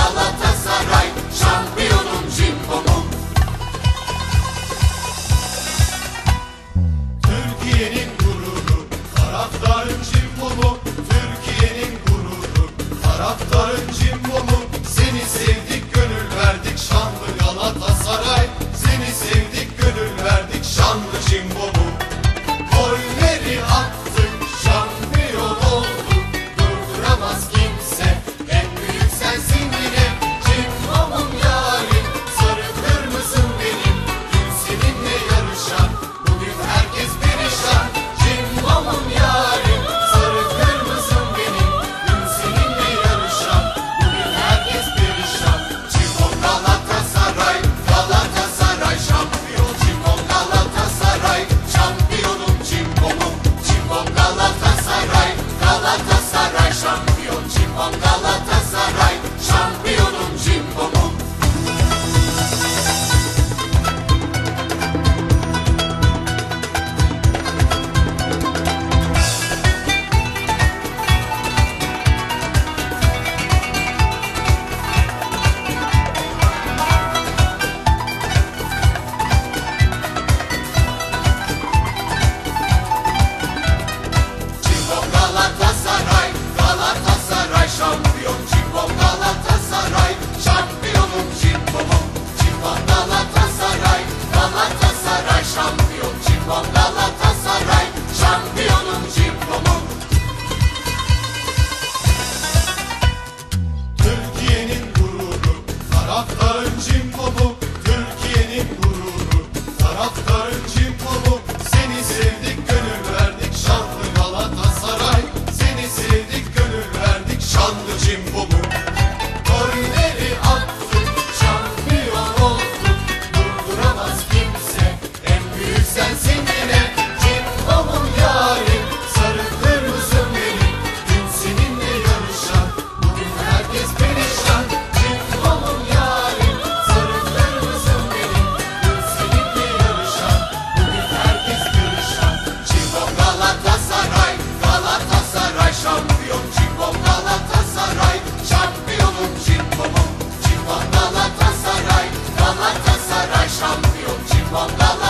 Allah şanlı cimbomu Golleri şampiyon Cimbom Galatasaray